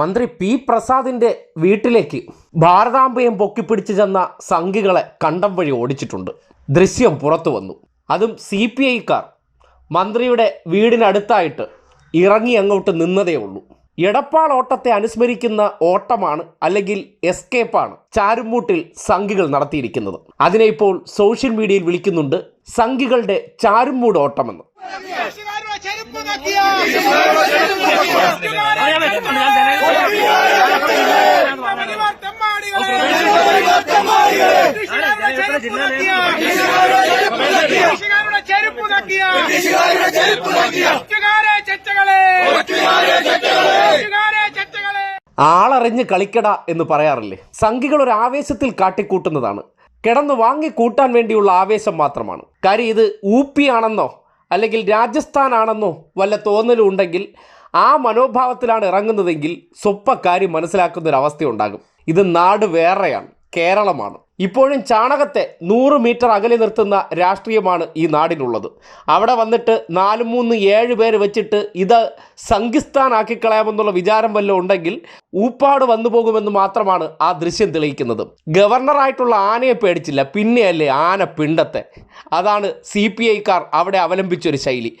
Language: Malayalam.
മന്ത്രി പി പ്രസാദിന്റെ വീട്ടിലേക്ക് ഭാരതാംബയം പൊക്കിപ്പിടിച്ചു ചെന്ന സംഘികളെ കണ്ടം വഴി ഓടിച്ചിട്ടുണ്ട്. ദൃശ്യം പുറത്തു വന്നു. അതും സി പി ഐക്കാർ. മന്ത്രിയുടെ വീടിനടുത്തായിട്ട് ഇറങ്ങി അങ്ങോട്ട് നിന്നതേ ഉള്ളൂ. എടപ്പാൾ ഓട്ടത്തെ അനുസ്മരിക്കുന്ന ഓട്ടമാണ് അല്ലെങ്കിൽ എസ്കേപ്പാണ് ചാരുമൂട്ടിൽ സംഘികൾ നടത്തിയിരിക്കുന്നത്. അതിനെ ഇപ്പോൾ സോഷ്യൽ മീഡിയയിൽ വിളിക്കുന്നുണ്ട് സംഘികളുടെ ചാരുമൂട് ഓട്ടമെന്ന്. ആളറിഞ്ഞ് കളിക്കട എന്ന് പറയാറില്ലേ? സംഘികൾ ഒരു ആവേശത്തിൽ കാട്ടിക്കൂട്ടുന്നതാണ്. കിടന്ന് വാങ്ങി കൂട്ടാൻ വേണ്ടിയുള്ള ആവേശം മാത്രമാണ്. കാര്യം ഇത് ഊപ്പിയാണെന്നോ അല്ലെങ്കിൽ രാജസ്ഥാനാണെന്നോ വല്ല തോന്നലും ഉണ്ടെങ്കിൽ ആ മനോഭാവത്തിലാണ് ഇറങ്ങുന്നതെങ്കിൽ സ്വപ്പക്കാര്യം മനസ്സിലാക്കുന്ന ഒരു അവസ്ഥയുണ്ടാകും ഇത് നാട് വേറെയാണ് കേരളമാണ്. ഇപ്പോഴും ചാണകത്തെ നൂറ് മീറ്റർ അകലെ നിർത്തുന്ന രാഷ്ട്രീയമാണ് ഈ നാടിനുള്ളത്. അവിടെ വന്നിട്ട് നാല് മൂന്ന് ഏഴ് പേര് വെച്ചിട്ട് ഇത് സംഘിസ്ഥാനാക്കി കളയാമെന്നുള്ള വിചാരം വല്ലതും ഉണ്ടെങ്കിൽ ഊപ്പാട് വന്നു പോകുമെന്ന് മാത്രമാണ് ആ ദൃശ്യം തെളിയിക്കുന്നത്. ഗവർണറായിട്ടുള്ള ആനയെ പേടിച്ചില്ല പിന്നെയല്ലേ ആന പിണ്ടത്തെ അതാണ് സി പി ഐക്കാർ അവിടെ അവലംബിച്ചൊരു ശൈലി.